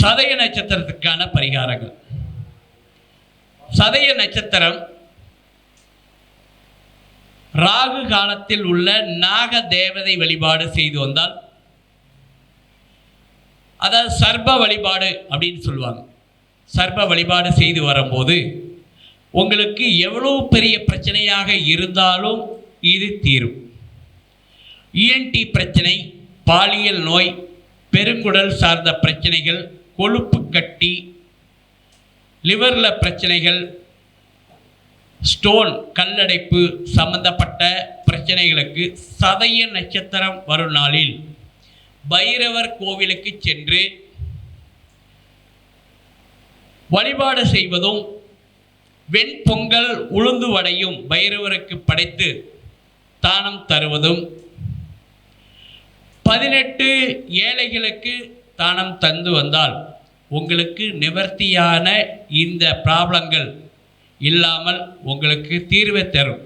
சதய நட்சத்திரத்துக்கான பரிகாரங்கள். சதய நட்சத்திரம் ராகு காலத்தில் உள்ள நாக தேவதை வழிபாடு செய்து வந்தால் அதாவது சர்ப வழிபாடு அப்படின்னு சொல்லுவாங்க. சர்ப வழிபாடு செய்து வரும்போது உங்களுக்கு எவ்வளோ பெரிய பிரச்சனையாக இருந்தாலும் இது தீரும். இஎன்டி பிரச்சனை பாலியல் நோய் பெருங்குடல் சார்ந்த பிரச்சனைகள் கொழுப்பு கட்டி லிவரில் பிரச்சனைகள் ஸ்டோன் கல்லடைப்பு சம்பந்தப்பட்ட பிரச்சனைகளுக்கு சதய நட்சத்திரம் வரும் நாளில் பைரவர் கோவிலுக்கு சென்று வழிபாடு செய்வதும் வெண்பொங்கல் உளுந்து வடையும் பைரவருக்கு படைத்து தானம் தருவதும். பதினெட்டு ஏழைகளுக்கு தானம் தந்து வந்தால் உங்களுக்கு நிவர்த்தியான இந்த ப்ராப்ளங்கள் இல்லாமல் உங்களுக்கு தீர்வை தரும்.